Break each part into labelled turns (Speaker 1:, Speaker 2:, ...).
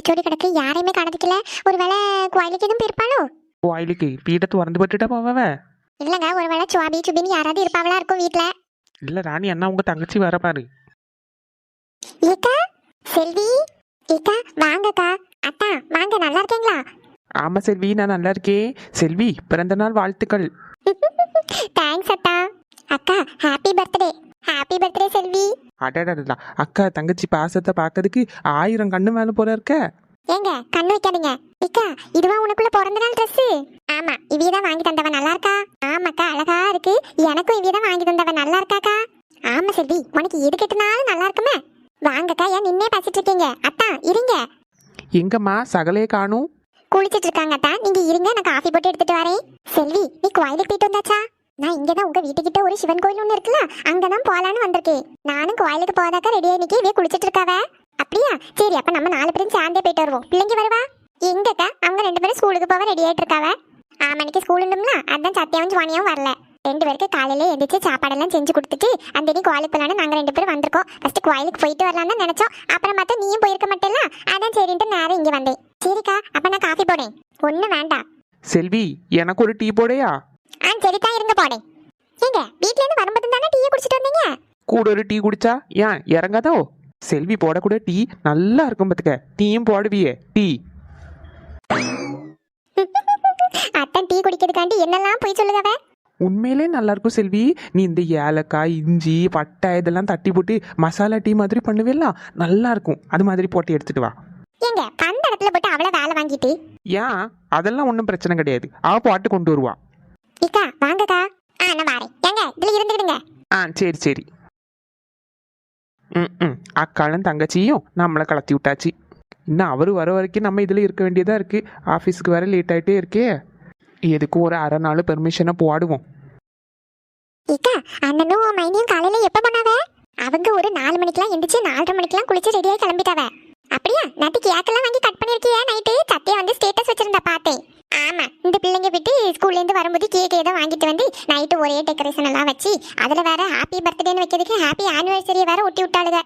Speaker 1: வெறிச்சோடி கிடக்கு. யாரையுமே காணதுக்கல ஒருவேளை கோயிலுக்கு எதுவும் போயிருப்பாளோ?
Speaker 2: கோயிலுக்கு. வீட்டை திறந்து பட்டுட்டா போவவ
Speaker 1: இல்லைங்க ஒருவேளை சுவாபி சுபின்னு யாராவது இருப்பாங்களா இருக்கும் வீட்ல?
Speaker 2: இல்ல ராணி அண்ணா உங்க தங்கச்சி வர பாரு.
Speaker 1: ஏக்கா செல்வி ஏக்கா வாங்கக்கா. அத்தா வாங்க நல்லா இருக்கீங்களா?
Speaker 2: ஆமா செல்வி நான் நல்லா இருக்கேன். செல்வி பிறந்த நாள் வாழ்த்துக்கள்.
Speaker 1: அக்கா happy birthday happy birthday Selvi.
Speaker 2: அடடடா அக்கா தங்கச்சி பாசத்தை பார்க்கறதுக்கு ஆயிரம் கண்ணு மேல போல இருக்க.
Speaker 1: ஏங்க கண்ணு வைக்காதீங்க. இக்கா இதுவா உனக்குள்ள பிறந்த நாள் ட்ரெஸ் ஆமா இவிய தான் வாங்கி தந்தவ நல்லா இருக்கா? ஆமாக்கா அழகா இருக்கு. எனக்கும் இவிய தான் வாங்கி தந்தவ நல்லா இருக்காக்கா? ஆமா செல்வி உனக்கு எது கெட்டுனாலும் நல்லா இருக்குமே. வாங்கக்கா ஏன் நின்னே பேசிட்டு இருக்கீங்க அத்தா இருங்க.
Speaker 2: எங்கம்மா சகலையே காணும்?
Speaker 1: குளிச்சிட்டு இருக்காங்க அத்தா. நீங்க இருங்க நான் காஃபி போட்டு எடுத்துட்டு வரேன். செல்வி நீ கோயிலுக்கு போயிட்டு வந்தாச்சா? நான் இங்கதான் உங்க வீட்டுக்கிட்ட ஒரு சிவன் கோயில் ஒண்ணு இருக்குல்ல அங்கதான் போலான்னு வந்திருக்கேன். நானும் கோயிலுக்கு போதாக்கா ரெடியா நிக்கி இவே குளிச்சிட்டு இருக்காவ. அப்படியா? சரி அப்ப நம்ம நாலு பேரும் சேர்ந்தே போயிட்டு வருவோம். பிள்ளைங்க வருவா? எங்கக்கா? அவங்க ரெண்டு பேரும் ஸ்கூலுக்கு போக ரெடி ஆயிட்டு இருக்காவ. ஆ மணிக்கு ஸ்கூல் உண்டும்ல அதான் சத்தியாவும் ஜுவானியாவும் வரல. ரெண்டு பேருக்கு காலையில எந்திரிச்சு சாப்பாடெல்லாம் செஞ்சு கொடுத்துட்டு அந்த நீ கோயிலுக்கு போலான்னு நாங்க ரெண்டு பேரும் வந்திருக்கோம். ஃபர்ஸ்ட் கோயிலுக்கு போயிட்டு வரலாம்னு நினைச்சோம். அப்புறம் பார்த்தா நீயும் போயிருக்க மாட்டேல்ல? அதான் சரின்ட்டு நேரம் இங்க வந்தேன். சரிக்கா அப்ப நான் காஃபி போடேன் ஒண்ணு வேண்டாம்.
Speaker 2: செல்வி எனக்கு ஒரு டீ போடையா
Speaker 1: ஆ சரிக்கா இருங்க போடேன் ஏங்க வீட்ல இருந்து வரும்போது தானே டீயை குடிச்சிட்டு வந்தீங்க?
Speaker 2: கூட ஒரு டீ குடிச்சா? ஏன் இறங்காதோ? செல்வி போடக்கூட டீ நல்லா இருக்கும் பத்துக்க. டீயும் போடுவியே டீ.
Speaker 1: அத்தான் டீ குடிக்கிறதுக்காண்டி என்னெல்லாம் போய் சொல்லுதவ?
Speaker 2: உண்மையிலே நல்லா இருக்கும் செல்வி. நீ இந்த ஏலக்காய் இஞ்சி பட்டை இதெல்லாம் தட்டி போட்டு மசாலா டீ மாதிரி பண்ணுவேலாம் நல்லா இருக்கும். அது மாதிரி போட்டு எடுத்துட்டு வா.
Speaker 1: ஏங்க அந்த இடத்துல போட்டு அவளை வேலை வாங்கிட்டு?
Speaker 2: ஏன் அதெல்லாம் ஒன்றும் பிரச்சனை கிடையாது. அவ பாட்டு கொண்டு வருவா.
Speaker 1: இக்கா வாங்கக்கா. ஆ நான் வரேன். ஏங்க இதுல இருந்துக்கிடுங்க.
Speaker 2: ஆ சரி சரி. ம் ம். அக்காளும் தங்கச்சியும் நம்மளை கலத்தி விட்டாச்சு. இன்னும் அவர் வர வரைக்கும் நம்ம இதில் இருக்க வேண்டியதாக இருக்குது ஆஃபீஸுக்கு வர லேட் ஆகிட்டே இருக்கே. எதுக்கும் ஒரு அரை நாள் பெர்மிஷனை போடுவோம்.
Speaker 1: இக்கா அண்ணனும் மைனியும் காலையில எப்ப பண்ணாவ அவங்க ஒரு நாலு மணிக்கெல்லாம் எந்திரிச்சு நாலரை மணிக்கெல்லாம் குளிச்சு ரெடியாகி கிளம்பிட்டாவ. அப்படியா? நேற்று கேக்கெல்லாம் வாங்கி கட் பண்ணிருக்கியா? நைட்டு சத்தியா வந்து ஸ்டேட்டஸ் வச்சிருந்தா பார்த்தேன். ஆமா இந்த பிள்ளைங்க விட்டு ஸ்கூல்ல இருந்து வரும்போது கேக் ஏதோ வாங்கிட்டு வந்து நைட்டு ஒரே டெக்கரேஷன் எல்லாம் வச்சு அதுல வேற ஹாப்பி பர்த்டேன்னு வைக்கிறதுக்கு ஹாப்பி ஆனிவர்சரி வேற ஒட்டி விட்டாளுங்க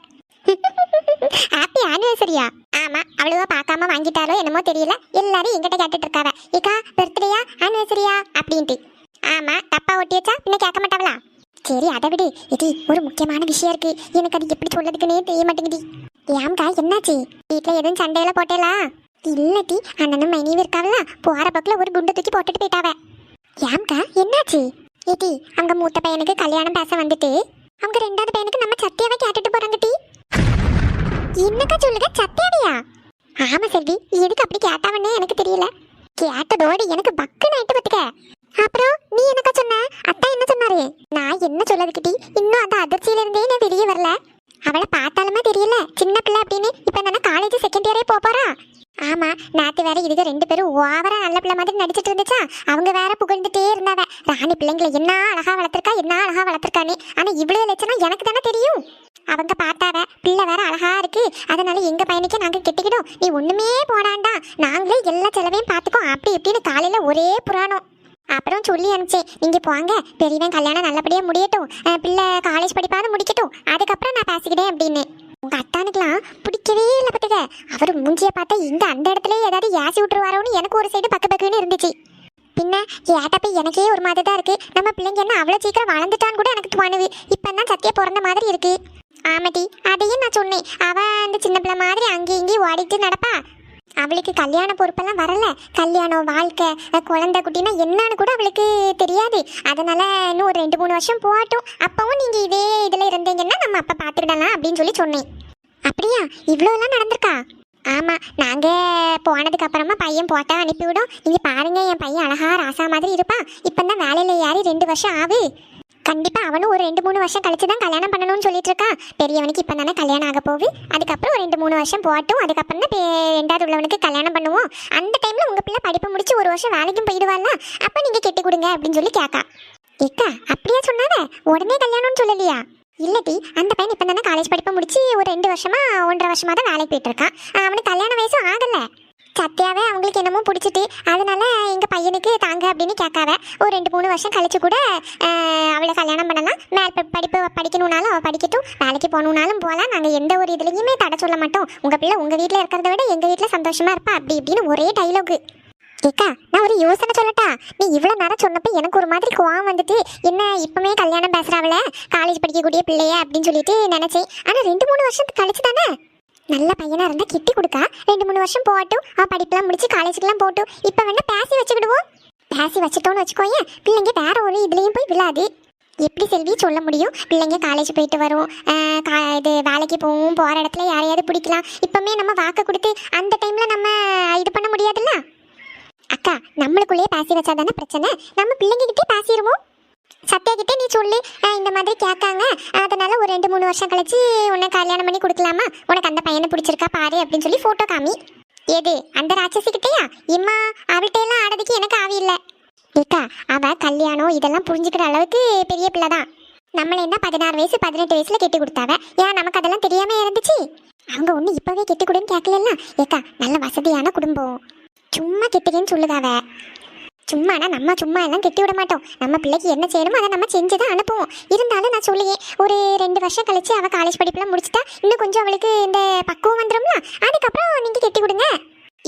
Speaker 1: ஹாப்பி ஆனிவர்சரியா ஆமா அவ்வளவா பார்க்காம வாங்கிட்டாலோ என்னமோ தெரியல. எல்லாரும் எங்கிட்ட கேட்டுட்டு இருக்காவ. ஏக்கா பர்த்டேயா ஆனிவர்சரியா அப்படின்ட்டு. ஆமா தப்பா ஒட்டி வச்சா பின்ன கேட்க மாட்டாங்களா சரி அதை விடு. இது ஒரு முக்கியமான விஷயம் இருக்கு. எனக்கு அது எப்படி சொல்லதுக்குன்னே தெரிய மாட்டேங்குது. ஏம்கா என்னாச்சு? வீட்டில் எதுவும் சண்டையில போட்டேலா? இல்லட்டி அண்ணனும் மைனியும் இருக்காவல போகிற பக்கில் ஒரு குண்டு தூக்கி போட்டுட்டு போயிட்டாவ. ஏம்கா என்னாச்சு? ஏட்டி அவங்க மூத்த பையனுக்கு கல்யாணம் பேச வந்துட்டு. அவங்க ரெண்டாவது பையனுக்கு நம்ம சத்தியாவை கேட்டுட்டு போறாங்க டி. என்னக்கா சொல்லுங்க சத்தியாவையா? ஆமா செல்வி எதுக்கு அப்படி கேட்டாவன்னே எனக்கு தெரியல. கேட்டதோடு எனக்கு பக்குன்னு ஆயிட்டு பத்துக்க அப்புறம் நீ என்னக்கா சொன்ன? அத்தா என்ன சொன்னாரு? நான் என்ன சொல்லதுக்கிட்டி இன்னும் அந்த அதிர்ச்சியில இருந்தே நான் வெளியே வரல. அவளை பார்த்தாலுமே தெரியல. சின்ன பிள்ளை அப்படின்னு இப்போ என்ன காலேஜ் செகண்ட் இயரே போக போறா. ஆமா நேத்து வேற இதுக ரெண்டு பேரும் ஓவரா நல்ல பிள்ளை மாதிரி நடிச்சிட்டு இருந்துச்சா. அவங்க வேற புகழ்ந்துட்டே இருந்தாவ. ராணி பிள்ளைங்களை என்ன அழகா வளர்த்துருக்கா என்ன அழகா வளர்த்துருக்கானே ஆனா இவ்வளவு லட்சணம் எனக்கு தானே தெரியும். அவங்க பார்த்தாவ பிள்ளை வேற அழகா இருக்கு. அதனால எங்க பையனுக்கே நாங்க கெட்டிக்கிடும். நீ ஒண்ணுமே போடாண்டா. நாங்களே எல்லா செலவையும் பார்த்துக்கோ அப்படி இப்படின்னு காலையில ஒரே புராணம். அப்புறம் சொல்லி அனுப்பிச்சேன் நீங்கள் போங்க பெரியவன் கல்யாணம் நல்லபடியாக முடியட்டும். பிள்ளை காலேஜ் படிப்பாவது முடிக்கட்டும். அதுக்கப்புறம் நான் பேசிக்கிட்டேன் அப்படின்னு. உங்க அத்தானுக்குலாம் பிடிக்கவே இல்லை பார்த்துக்க அவர் மூஞ்சியை பார்த்தா இந்த அந்த இடத்துல ஏதாவது ஏசி விட்டுருவாரோன்னு எனக்கு ஒரு சைடு பக்கு பக்குன்னு இருந்துச்சு. பின்ன ஏட்டப்ப எனக்கே ஒரு மாதிரி தான் இருக்கு. நம்ம பிள்ளைங்க என்ன அவ்வளோ சீக்கிரம் வளர்ந்துட்டான்னு கூட எனக்கு தோணுது இப்போ தான் சத்திய பிறந்த மாதிரி இருக்கு. ஆமாட்டி அதையும் நான் சொன்னேன். அவன் அந்த சின்ன பிள்ளை மாதிரி அங்கேயும் இங்கேயும் ஓடிட்டு நடப்பா. அவளுக்கு கல்யாண பொறுப்பெல்லாம் வரல. கல்யாணம் வாழ்க்கை குழந்தை குட்டினா என்னன்னு கூட அவளுக்கு தெரியாது. அதனால இன்னும் ஒரு ரெண்டு மூணு வருஷம் போகட்டும். அப்பவும் நீங்க இதே இதுல இருந்தீங்கன்னா நம்ம அப்ப பாத்துக்கிடலாம் அப்படின்னு சொல்லி சொன்னேன். அப்படியா? இவ்வளோலாம் நடந்திருக்கா? ஆமாம் நாங்கள் போனதுக்கு அப்புறமா பையன் போட்டா அனுப்பிவிடும். நீங்கள் பாருங்க என் பையன் அழகா ராசா மாதிரி இருப்பான். இப்பதான் வேலையில் ஏறி ரெண்டு வருஷம் ஆகு கண்டிப்பா அவனும் ஒரு ரெண்டு மூணு வருஷம் கழிச்சு தான் கல்யாணம் பண்ணணும்னு சொல்லிட்டு இருக்கான். பெரியவனுக்கு இப்போ தானே கல்யாணம் ஆக போகுது. அதுக்கப்புறம் ஒரு ரெண்டு மூணு வருஷம் போகட்டும். அதுக்கப்புறம் தான் ரெண்டாவது உள்ளவனுக்கு கல்யாணம் பண்ணுவோம். அந்த டைம்ல உங்க பிள்ளை படிப்பு முடிச்சு ஒரு வருஷம் வேலைக்கும் போயிடுவாள்ல. அப்ப நீங்க கெட்டி கொடுங்க அப்படின்னு சொல்லி கேட்கா ஏக்கா அப்படியே சொன்னாத? உடனே கல்யாணம்னு சொல்லலையா? இல்லடி அந்த பையன் இப்போ தானே காலேஜ் படிப்பை முடிச்சு ஒரு ரெண்டு வருஷமா ஒன்றரை வருஷமா தான் வேலைக்கு போயிட்டு இருக்கான். அவனுக்கு கல்யாண வயசும் ஆகலை. சத்யாவை அவங்களுக்கு என்னமோ பிடிச்சிட்டு அதனால எங்க பையனுக்கு தாங்க அப்படின்னு கேட்காவ ஒரு ரெண்டு மூணு வருஷம் கழிச்சு கூட அவளை கல்யாணம் பண்ணலாம். மேல் படிப்பு படிக்கணும்னாலும் அவள் படிக்கட்டும். வேலைக்கு போகணுன்னாலும் போகலாம். நாங்கள் எந்த ஒரு இதுலையுமே தடை சொல்ல மாட்டோம். உங்கள் பிள்ளை உங்கள் வீட்டில் இருக்கிறத விட எங்கள் வீட்டில் சந்தோஷமா இருப்பா? அப்படி இப்படின்னு ஒரே டைலாகு கேக்கா நான் ஒரு யோசனை சொல்லட்டா? நீ இவ்வளவு நேரம் சொன்னப்போ எனக்கு ஒரு மாதிரி கோவம் வந்துட்டு என்ன இப்பமே கல்யாணம் பேசுகிறாவில காலேஜ் படிக்கக்கூடிய பிள்ளைய அப்படின்னு சொல்லிட்டு நினச்சேன். ஆனா ரெண்டு மூணு வருஷத்துக்கு கழிச்சு தானே நல்ல பையனா இருந்தா கிட்டி கொடுக்கா. ரெண்டு மூணு வருஷம் போகட்டும். அவன் படிப்பெல்லாம் முடிச்சு காலேஜுக்குலாம் போட்டும் இப்போ வேணா பேசி வச்சுக்கிடுவோம். பேசி வச்சுட்டோம்னு வச்சுக்கோயேன் பிள்ளைங்க வேற ஒரு இதுலேயும் போய் விழாது. எப்படி செல்வி சொல்ல முடியும்? பிள்ளைங்க காலேஜ் போயிட்டு வரும். கா- இது வேலைக்கு போவோம் போகிற இடத்துல யாரையாவது பிடிக்கலாம். இப்போமே நம்ம வாக்கு கொடுத்து அந்த டைமில் நம்ம இது பண்ண முடியாதுல்ல? அக்கா நம்மளுக்குள்ளேயே பேசி வச்சா தானே பிரச்சனை? நம்ம பிள்ளைங்ககிட்டே பேசிடுவோம். சத்யா கிட்ட நீ சொல்லி. இந்த மாதிரி கேட்காங்க. அதனால ஒரு ரெண்டு மூணு வருஷம் கழிச்சு உன்னை கல்யாணம் பண்ணி கொடுக்கலாமா? உனக்கு அந்த பையனை பிடிச்சிருக்கா பாரு அப்படின்னு சொல்லி ஃபோட்டோ காமி. எது அந்த ராட்சசிக்கிட்டேயா இம்மா அவள்கிட்ட எல்லாம் ஆடுறதுக்கு எனக்கு ஆவி இல்லை. ஏக்கா அவ கல்யாணம் இதெல்லாம் புரிஞ்சுக்கிற அளவுக்கு பெரிய பிள்ளை தான். நம்மள என்ன பதினாறு வயசு பதினெட்டு வயசுல கெட்டி கொடுத்தாவ? ஏன் நமக்கு அதெல்லாம் தெரியாம இருந்துச்சு? அவங்க ஒண்ணு இப்பவே கெட்டி கொடுன்னு கேட்கலாம் ஏக்கா நல்ல வசதியான குடும்பம். சும்மா கெட்டுக்கேன்னு சொல்லுதாவ. சும்மானா நம்ம சும்மா எல்லாம் கெட்டி விட மாட்டோம். நம்ம பிள்ளைக்கு என்ன செய்யணுமோ அதை நம்ம செஞ்சு தான் அனுப்புவோம். இருந்தாலும் நான் சொல்லியே ஒரு ரெண்டு வருஷம் கழிச்சு அவள் காலேஜ் படிப்புலாம் முடிச்சுட்டா இன்னும் கொஞ்சம் அவளுக்கு இந்த பக்குவம் வந்துடும்ல அதுக்கப்புறம் நீங்கள் கெட்டி கொடுங்க.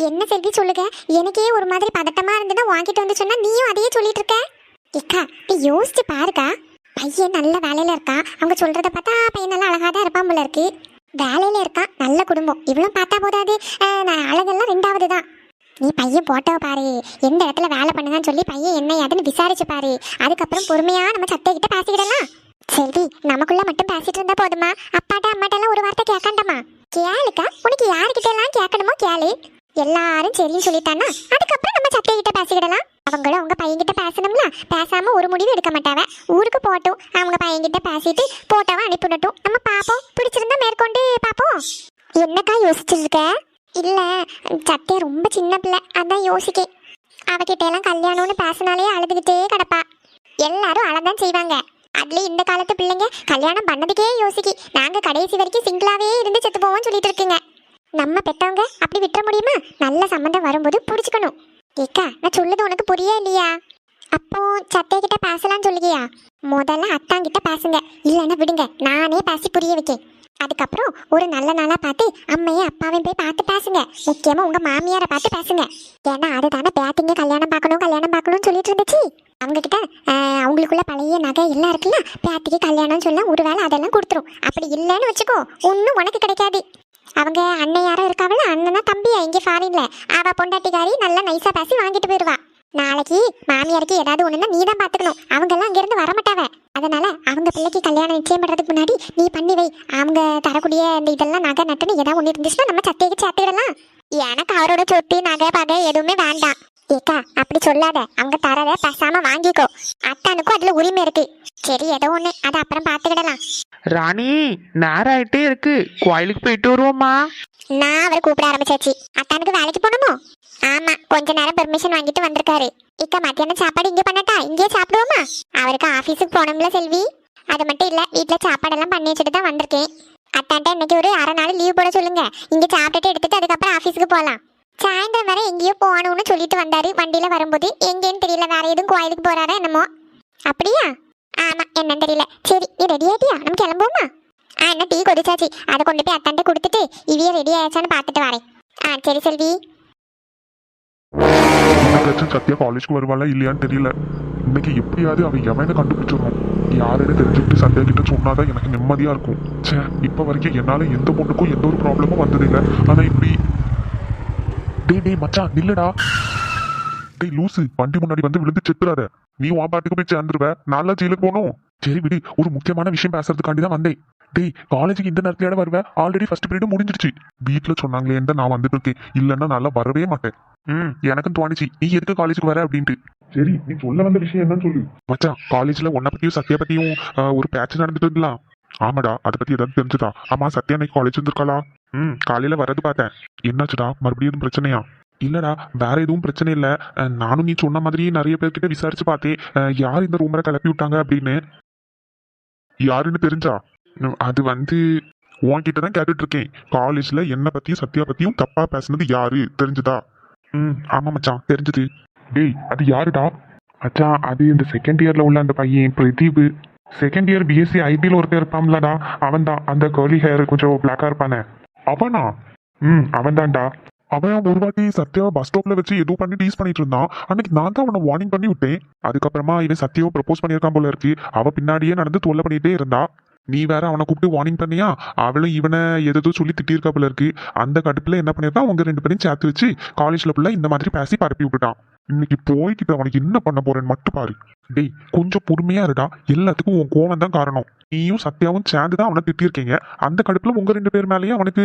Speaker 1: என்ன செல்வி சொல்லுங்க? எனக்கே ஒரு மாதிரி பதட்டமாக இருந்ததுன்னா வாங்கிட்டு வந்து சொன்னால் நீயும் அதையே சொல்லிட்டு இருக்க? இக்கா நீ யோசிச்சு பாருக்கா. பையன் நல்ல வேலையில் இருக்கா? அவங்க சொல்கிறத பார்த்தா பையன் நல்லா அழகாக தான் இருப்பான் போல இருக்கு. வேலையில் இருக்கான் நல்ல குடும்பம். இவ்வளோ பார்த்தா போதாது. நான் அழகெல்லாம் ரெண்டாவது தான் நீ பையன் போட்டோ பாரு. எந்த இடத்துல வேலை பண்ணுதான்னு சொல்லி பையன் என்ன ஏதுன்னு விசாரிச்சு பாரு. அதுக்கப்புறம் பொறுமையா நம்ம சத்தை கிட்ட பேசிக்கிடலாம். செல்வி நமக்குள்ள மட்டும் பேசிட்டு இருந்தா போதுமா? அப்பாட்ட அம்மாட்ட எல்லாம் ஒரு வார்த்தை கேட்காண்டாமா? கேளுக்கா உனக்கு யாருக்கிட்ட எல்லாம் கேட்கணுமோ கேளு. எல்லாரும் சரின்னு சொல்லிட்டானா அதுக்கப்புறம் நம்ம சத்தை கிட்ட பேசிக்கிடலாம். அவங்களும் அவங்க பையன்கிட்ட பேசணும்ல? பேசாம ஒரு முடிவு எடுக்க மாட்டாவ? ஊருக்கு போட்டும் அவங்க பையன்கிட்ட பேசிட்டு போட்டோவை அனுப்பிவிடட்டும் நம்ம பாப்போம் பிடிச்சிருந்தா மேற்கொண்டு பாப்போம் என்னக்கா யோசிச்சுட்டு இல்லை சத்தியா ரொம்ப சின்ன பிள்ளை. அதான் யோசிக்கேன். அவகிட்ட எல்லாம் கல்யாணம்னு பேசினாலே அழுதுகிட்டே கிடப்பா. எல்லாரும் அழதான் செய்வாங்க. அதுல இந்த காலத்து பிள்ளைங்க கல்யாணம் பண்ணதுக்கே யோசிக்கி. நாங்க கடைசி வரைக்கும் சிங்கிளாவே இருந்து செத்து போவோம் சொல்லிட்டு இருக்குங்க. நம்ம பெத்தவங்க அப்படி விட்டுற முடியுமா? நல்ல சம்மந்தம் வரும்போது புடிச்சுக்கணும். ஏக்கா நான் சொல்லுது உனக்கு புரியா இல்லையா? அப்போ சத்திய கிட்ட பேசலாம்னு சொல்லுகியா? முதல்ல அத்தாங்கிட்ட பேசுங்க. இல்லைன்னா விடுங்க. நானே பேசி புரிய வைக்கேன். அதுக்கப்புறம் ஒரு நல்ல நாளா பார்த்து அம்மையும் அப்பாவையும் போய் பார்த்து பேசுங்க. முக்கியமா உங்க மாமியாரை பார்த்து பேசுங்க. ஏன்னா அதுதானே பேத்திங்க கல்யாணம் பார்க்கணும் கல்யாணம் பார்க்கணும்னு சொல்லிட்டு இருந்துச்சு. அவங்ககிட்ட ஆஹ், அவங்களுக்குள்ள பழைய நகை எல்லாம் இருக்குல்ல பேத்திக்கு கல்யாணம் சொல்ல ஒருவேளை அதெல்லாம் கொடுத்துரும். அப்படி இல்லைன்னு வச்சுக்கோ ஒன்றும் உனக்கு கிடைக்காது. அவங்க அண்ணன் யாரோ இருக்காவில்ல அண்ணனா தம்பியா இங்கே ஃபாரின்ல அவ பொண்டாட்டிக்காரி நல்லா நைஸாக பேசி வாங்கிட்டு போயிடுவா நாளைக்கு மாமியாருக்கு ஏதாவது ஒண்ணுன்னா நீ தான் பாத்துக்கணும். அவங்க எல்லாம் அங்க இருந்து வரமாட்டாவ. அதனால அவங்க பிள்ளைக்கு கல்யாணம் நிச்சயம் பண்றதுக்கு முன்னாடி நீ பண்ணி வை. அவங்க தரக்கூடிய இந்த இதெல்லாம் நகை நட்டுன்னு ஏதாவது ஒண்ணு இருந்துச்சுன்னா நம்ம சத்தைக்கு சேர்த்துக்கிடலாம் எனக்கு அவரோட சொத்து நகை பகை எதுவுமே வேண்டாம். ஏக்கா அப்படி சொல்லாத. அவங்க தரத பேசாம வாங்கிக்கோ. அத்தானுக்கும் அதுல உரிமை இருக்கு. சரி ஏதோ ஒண்ணு. அதை அப்புறம் பாத்துக்கிடலாம்.
Speaker 2: ராணி நேரம் ஆயிட்டே இருக்கு. கோயிலுக்கு போயிட்டு வருவோமா
Speaker 1: நான் அவர் கூப்பிட ஆரம்பிச்சாச்சு. அத்தானுக்கு வேலைக்கு போகணுமோ? ஆமா கொஞ்ச நேரம் பெர்மிஷன் வாங்கிட்டு வந்திருக்காரு. இக்க மத்தியானம் சாப்பாடு இங்கே பண்ணட்டா? இங்கேயே சாப்பிடுவோமா? அவருக்கு ஆஃபீஸுக்கு போகணும்ல செல்வி. அது மட்டும் இல்லை வீட்டில் சாப்பாடெல்லாம் பண்ணி வச்சுட்டு தான் வந்திருக்கேன். அத்தான்ட்ட இன்னைக்கு ஒரு அரை நாள் லீவ் போட சொல்லுங்க. இங்கே சாப்பிட்டுட்டு எடுத்துட்டு அதுக்கப்புறம் ஆஃபீஸுக்கு போகலாம் சாயந்தரம் வரை எங்கேயோ போகணும்னு சொல்லிட்டு வந்தாரு. வண்டியில் வரும்போது எங்கேன்னு தெரியல வேற எதுவும் கோயிலுக்கு போறாரா என்னமோ. அப்படியா? ஆமா என்னன்னு தெரியல. சரி நீ ரெடி ஆயிட்டியா? நம்ம கிளம்புவோமா? ஆ என்ன டீ கொதிச்சாச்சு அதை கொண்டு போய் அத்தான்ட்ட கொடுத்துட்டு இவையே ரெடி ஆயாச்சான்னு பார்த்துட்டு வரேன். ஆ சரி செல்வி.
Speaker 3: இன்னைக்காச்சும் சத்யா காலேஜ்க்கு வருவாளா இல்லையான்னு தெரியல. இன்னைக்கு எப்படியாவது அவன் எவனை கண்டுபிடிச்சிடணும்? யாருன்னு தெரிஞ்சுக்கிட்டு சத்யா கிட்ட சொன்னாதான் எனக்கு நிம்மதியா இருக்கும். ச்சே இப்ப வரைக்கும் என்னால எந்த பொண்ணுக்கும் எந்த ஒரு ப்ராப்ளமும் வந்ததில்லை. ஆனா இப்படி டேய் டேய் மச்சான் நில்லுடா. டேய் லூசு வண்டி முன்னாடி வந்து விழுந்து செத்துறாத. நீ உன் பாட்டுக்கு போய் சேர்ந்துருவ. நாளா ஜெயிலுக்கு போகணும். சரி விடு ஒரு முக்கியமான விஷயம் பேசுறதுக்காண்டி தான் வந்தேன். டேய் காலேஜுக்கு இந்த நேரத்துல வருவேன் ஆல்ரெடி ஃபர்ஸ்ட் பீரியட் முடிஞ்சிடுச்சு. வீட்ல சொன்னாங்களே தான் நான் வந்துட்டு இருக்கேன் இல்லைன்னா நல்லா வரவே மாட்டேன். ம் எனக்கும் தோணுச்சு. நீ எதுக்கு காலேஜுக்கு வர அப்படின்ட்டு. சரி நீ சொல்ல வந்த விஷயம் என்னன்னு சொல்லு. மச்சான் காலேஜ்ல உன்னை பத்தியும் சத்யா பத்தியும் ஒரு பேட்ச் நடந்துட்டு இருந்தலாம் ஆமாடா அதை பத்தி ஏதாவது தெரிஞ்சுதா? ஆமா சத்யா அன்னைக்கு காலேஜ் வந்திருக்காளா? ம் காலையில வரது பார்த்தேன். என்னாச்சுடா? மறுபடியும் எதுவும் பிரச்சனையா? இல்லடா வேற எதுவும் பிரச்சனை இல்ல. நானும் நீ சொன்ன மாதிரி நிறைய பேர்கிட்ட விசாரிச்சு பார்த்தேன். யார் இந்த ரூமரை கிளப்பி விட்டாங்க அப்படின்னு? யாருன்னு தெரிஞ்சா? அது வந்து உன்கிட்ட தான் கேட்டுட்டு இருக்கேன் காலேஜ்ல என்னை பத்தியும் சத்யா பத்தியும் தப்பா பேசுனது யாரு? தெரிஞ்சுதா? ம் ஆமா மச்சான் தெரிஞ்சது. டேய் அது யாருடா? மச்சான் அது இந்த செகண்ட் இயர்ல உள்ள அந்த பையன் பிரதீப். செகண்ட் இயர் பிஎஸ்சி ஐடியில் ஒருத்தர் இருப்பான்லடா. அவன் தான் அந்த கேர்லி ஹேர் கொஞ்சம் பிளாக்கா இருப்பானே. அவனா? ம் அவன் தான்டா அவன் ஒரு வாட்டி சத்யாவை பஸ் ஸ்டாப்ல வச்சு எதுவும் பண்ணி டீஸ் பண்ணிட்டு இருந்தான். அன்னைக்கு நான் தான் அவனை வார்னிங் பண்ணி விட்டேன். அதுக்கப்புறமா இவன் சத்யாவை ப்ரப்போஸ் பண்ணியிருக்கான் போல இருக்கு. அவ பின்னாடியே நடந்து தொல்லை பண்ணிட்டே இருந்தா. நீ வேற அவனை கூப்பிட்டு வார்னிங் பண்ணியா? அவளும் இவனை எதோ சொல்லி திட்டியிருக்கா போல இருக்கு. அந்த கடுப்புல என்ன பண்ணிருக்கா அவங்க ரெண்டு பேரையும் சேர்த்து வச்சு காலேஜ்ல புள்ள இந்த மாதிரி பேசி பரப்பி விட்டுட்டான் இன்னைக்கு போய்கிட்ட அவனுக்கு என்ன பண்ண போறேன்னு மட்டும் பாரு. டேய் கொஞ்சம் பொறுமையா இருடா. எல்லாத்துக்கும் உன் கோவம் தான் காரணம். நீயும் சத்யாவும் சேர்ந்து தான் அவனை திட்டிருக்கீங்க அந்த கடுப்புல உங்க ரெண்டு பேர் மேலேயே அவனுக்கு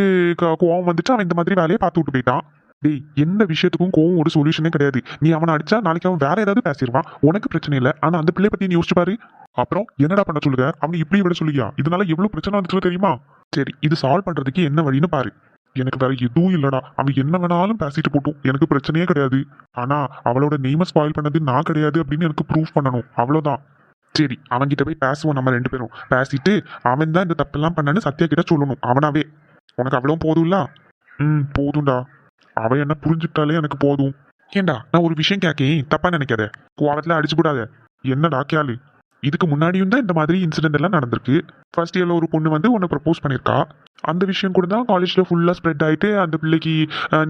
Speaker 3: கோவம் வந்துட்டு அவன் இந்த மாதிரி வேலையை பார்த்து விட்டு போயிட்டான். டேய் எந்த விஷயத்துக்கும் கோவம் ஒரு சொல்யூஷனே கிடையாது. நீ அவனை அடிச்சா நாளைக்கு அவன் வேற ஏதாவது பேசிடுவான். உனக்கு பிரச்சனை இல்லை. ஆனா அந்த பிள்ளை பத்தி நீ யோசிச்சு பாரு. அப்புறம் என்னடா பண்ண சொல்லுங்க அவனை இப்படி விட சொல்லியா இதனால எவ்வளவு பிரச்சனை வந்துச்சு தெரியுமா? சரி இது சால்வ் பண்றதுக்கு என்ன வழின்னு பாரு. எனக்கு வேற எதுவும் இல்லடா. அவன் என்ன வேணாலும் பேசிட்டு போட்டும். எனக்கு பிரச்சனையே கிடையாது. ஆனா அவளோட நெய்மை ஸ்பாயில் பண்ணது நான் கிடையாது அப்படின்னு எனக்கு ப்ரூவ் பண்ணணும். அவ்வளோதான் சரி அவன்கிட்ட போய் பேசுவோம் நம்ம ரெண்டு பேரும். பேசிட்டு அவன் தான் இந்த தப்பெல்லாம் பண்ணன்னு சத்யா கிட்ட சொல்லணும். அவனாவே. உனக்கு அவ்வளோ போதும்ல ம் போதும்டா. அவன் என்ன புரிஞ்சுட்டாலே எனக்கு போதும். ஏண்டா நான் ஒரு விஷயம் கேட்கேன் தப்பா நினைக்காத. கோவத்துல அடிச்சு விடாத என்னடா கேளு. இதுக்கு முன்னாடியும் தான் இந்த மாதிரி இன்சிடென்ட் எல்லாம் நடந்திருக்கு. ஃபர்ஸ்ட் இயர்ல ஒரு பொண்ணு வந்து உன்னை ப்ரப்போஸ் பண்ணியிருக்கா. அந்த விஷயம் கூட தான் காலேஜில் ஃபுல்லாக ஸ்ப்ரெட் ஆயிட்டு அந்த பிள்ளைக்கு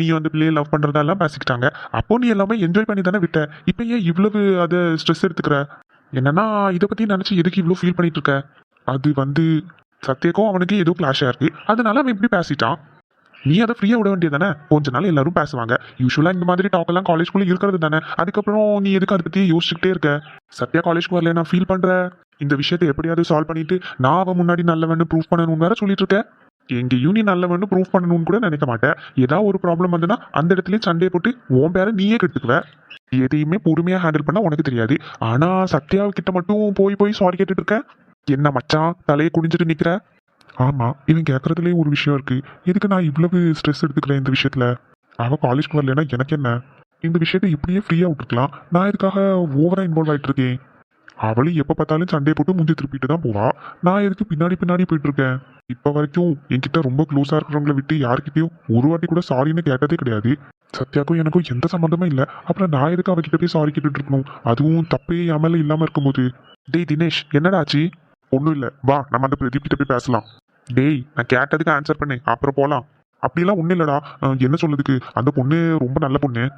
Speaker 3: நீ அந்த பிள்ளையை லவ் பண்ணுறதெல்லாம் பேசிக்கிட்டாங்க. அப்போ நீ எல்லாமே என்ஜாய் பண்ணி தானே விட்ட. இப்போ ஏன் இவ்வளவு அதை ஸ்ட்ரெஸ் எடுத்துக்கிற? என்னன்னா இதை பற்றி நினச்சி எதுக்கு இவ்வளோ ஃபீல் பண்ணிட்டு இருக்க? அது வந்து சத்யக்கும் அவனுக்கு ஏதோ கிளாஷாக இருக்குது அதனால அவன் இப்படி பேசிட்டான். நீ அதை ஃப்ரீயாக விட வேண்டியது தானே கொஞ்ச நாள் எல்லாரும் பேசுவாங்க. யூஸ்வலாக இந்த மாதிரி டாக் எல்லாம் காலேஜ்குள்ளே இருக்கிறது தானே? அதுக்கப்புறம் நீ எதுக்கு அதை பற்றி யோசிச்சுக்கிட்டே இருக்க? சத்யா காலேஜ்க்கு வரல நான் ஃபீல் பண்ணுற இந்த விஷயத்தை எப்படியாவது சால்வ் பண்ணிட்டு நான் அவன் முன்னாடி நல்லவன்னு ப்ரூவ் பண்ணணும்னு வேற சொல்லிட்டு இருக்கேன். எங்கேயும் நீ நல்லவன்னு ப்ரூவ் பண்ணணும்னு கூட நினைக்க மாட்டேன். ஏதாவது ஒரு ப்ராப்ளம் வந்துன்னா அந்த இடத்துலயே சண்டே போட்டு உன் பேரை நீயே கெடுத்துக்குவ. எதையுமே பொறுமையா ஹேண்டில் பண்ண உனக்கு தெரியாது. ஆனா சத்யா மட்டும் போய் போய் சாரி கேட்டுட்டு இருக்க. என்ன மச்சான்? தலையை குடிஞ்சிட்டு நிக்கிற? ஆமாம் இவன் கேட்குறதுலேயே ஒரு விஷயம் இருக்குது எதுக்கு நான் இவ்வளவு ஸ்ட்ரெஸ் எடுத்துக்கிறேன் இந்த விஷயத்தில்? அவ காலேஜ்க்கு வரலன்னா எனக்கு என்ன? இந்த விஷயத்தை இப்படியே ஃப்ரீயாக விட்டுருக்கலாம். நான் இதுக்காக ஓவராக இன்வால்வ் ஆகிட்டு இருக்கேன்? அவளும் எப்போ பார்த்தாலும் சண்டே போட்டு முந்தி திருப்பிட்டு தான் போவா. நான் எதுக்கு பின்னாடி பின்னாடி போயிட்டு இருக்கேன்? வரைக்கும் என்கிட்ட ரொம்ப க்ளோஸாக இருக்கிறவங்கள விட்டு யார்கிட்டயும் ஒரு வாட்டி கூட சாரின்னு கேட்டதே கிடையாது. சத்யாக்கும் எனக்கும் எந்த சம்மந்தமும் இல்லை. அப்புறம் நான் எதுக்கு அவகிட்ட போய் சாரி கேட்டுட்டு இருக்கணும்? அதுவும் தப்பே என் இல்லாமல் இல்லாம இருக்கும்போது. டேய் தினேஷ் என்னடா ஆச்சு? ஒன்றும் இல்லை. வா நம்ம அந்த பிரதீப் கிட்ட போய் பேசலாம். டேய் நான் கேட்டதுக்கு ஆன்சர் பண்ணேன் அப்புறம் போகலாம் அப்படிலாம் ஒன்றும் இல்லைடா. என்ன சொல்லுதுக்கு அந்த பொண்ணு ரொம்ப நல்ல பொண்ணு.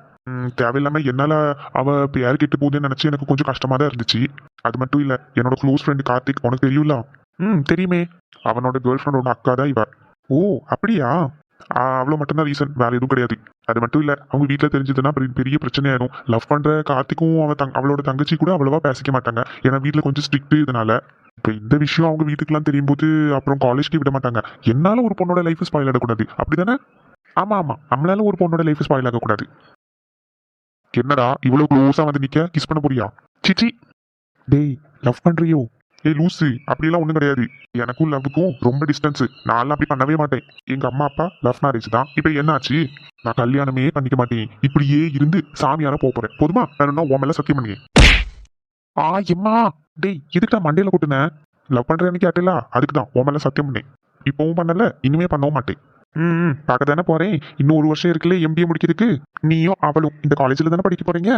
Speaker 3: தேவையில்லாமல் என்னால் அவள் இப்போ யார் கெட்டு போகுதுன்னு நினச்சி எனக்கு கொஞ்சம் கஷ்டமாக தான் இருந்துச்சு. அது மட்டும் இல்லை என்னோட க்ளோஸ் ஃப்ரெண்டு கார்த்திக் உனக்கு தெரியும்ல? ம் தெரியுமே. அவனோட கேர்ள் ஃப்ரெண்டோட அக்கா தான் இவ. ஓ அப்படியா? அவ்வளோ மட்டும்தான் ரீசன் வேறு எதுவும் கிடையாது. அது மட்டும் இல்லை அவங்க வீட்டில் தெரிஞ்சதுன்னா பெரிய- பெரிய லவ் பண்ணுற கார்த்திக்கும் அவன் தங் அவளோட தங்கச்சி கூட அவ்வளோவா பேசிக்க மாட்டாங்க. ஏன்னா வீட்டில் கொஞ்சம் ஸ்ட்ரிக்ட் இதனால. இப்போ இந்த விஷயம் அவங்க வீட்டுக்குலாம் தெரியும் போது அப்புறம் காலேஜ்க்கு விட மாட்டாங்க. என்னால ஒரு பொண்ணோட லைஃப் ஸ்பாயில் ஆகக்கூடாது அப்படிதானே? ஆமா ஆமா. நம்மளால ஒரு பொண்ணோட லைஃப் ஸ்பாயில் ஆகக்கூடாது. என்னடா இவ்வளவு க்ளோஸா வந்து நிக்க? கிஸ் பண்ண போறியா? சிச்சி. டேய் லவ் பண்றியோ? ஏய் லூசு. அப்படிலாம் ஒன்றும் கிடையாது. எனக்கும் லவ்வுக்கும் ரொம்ப டிஸ்டன்ஸ் நான்லாம் அப்படி பண்ணவே மாட்டேன். எங்கள் அம்மா அப்பா லவ் மேரேஜ் தான். இப்போ என்னாச்சு? நான் கல்யாணமே பண்ணிக்க மாட்டேன். இப்படியே இருந்து சாமியார போக போகிறேன் போதுமா? வேணும்னா உன் மேலே சத்தியம் பண்ணி ஆ எம்மா! டேய் எதுக்குடா மண்டையில கூட்டினேன் லவ் பண்றேன்னு கேட்டல அதுக்கு தான் உன் மேல சத்தியம் பண்ணேன். இப்பவும் பண்ணல இனிமே பண்ணவும் மாட்டேன். ம் பார்க்க தானே போறேன். இன்னும் ஒரு வருஷம் இருக்குல்ல எம்பிஏ முடிக்கிறதுக்கு? நீயும் அவளும் இந்த காலேஜில் தானே படிக்க போறீங்க?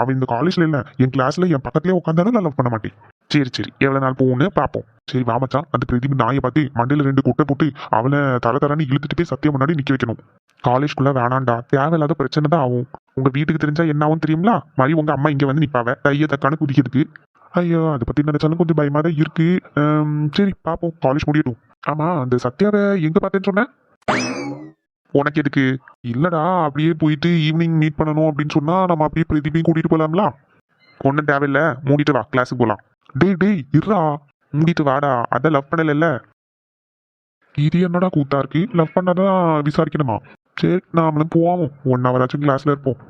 Speaker 3: அவன் இந்த காலேஜ்ல இல்ல என் கிளாஸ்ல என் பக்கத்துலயே உட்காந்தாலும் நான் லவ் பண்ண மாட்டேன். சரி சரி எவ்வளவு நாள் போகும்னு பார்ப்போம். சரி வா மச்சான் அந்த பிரதீப் நாயை பார்த்து மண்டையில ரெண்டு குட்டை போட்டு அவளை தர தரன்னு இழுத்துட்டு போய் சத்தியம் முன்னாடி நிக்க வைக்கணும். காலேஜ்குள்ள வேணாண்டா தேவையில்லாத பிரச்சனை தான் ஆகும். உங்க வீட்டுக்கு தெரிஞ்சா என்ன ஆகும் தெரியுங்களா மாதிரி உங்க அம்மா இங்க வந்து நிப்பாவ தைய தக்கான குதிக்கிறதுக்கு. ஐயோ அதை பற்றி நினைச்சாலும் கொஞ்சம் பயமாக தான் இருக்கு. சரி பார்ப்போம் காலேஜ் முடியட்டும். ஆமாம் அந்த சத்யாவை எங்கே பார்த்தேன்னு சொன்னேன் உனக்கு எதுக்கு? இல்லடா அப்படியே போயிட்டு ஈவினிங் மீட் பண்ணணும் அப்படின்னு சொன்னால் நம்ம அப்படியே பிரதீபையும் கூட்டிகிட்டு போலாம்ல? ஒன்றும் தேவையில்ல. மூடிட்டு வா கிளாஸுக்கு போகலாம் டேய் டேய் இருடா. மூடிட்டு வாடா. அதை லவ் பண்ணலைல்ல. இது என்னடா கூத்தா இருக்கு? லவ் பண்ணாதான் விசாரிக்கணுமா? சரி நாமளும் போவோம். ஒன் ஹவர் ஆச்சும் கிளாஸில் இருப்போம்.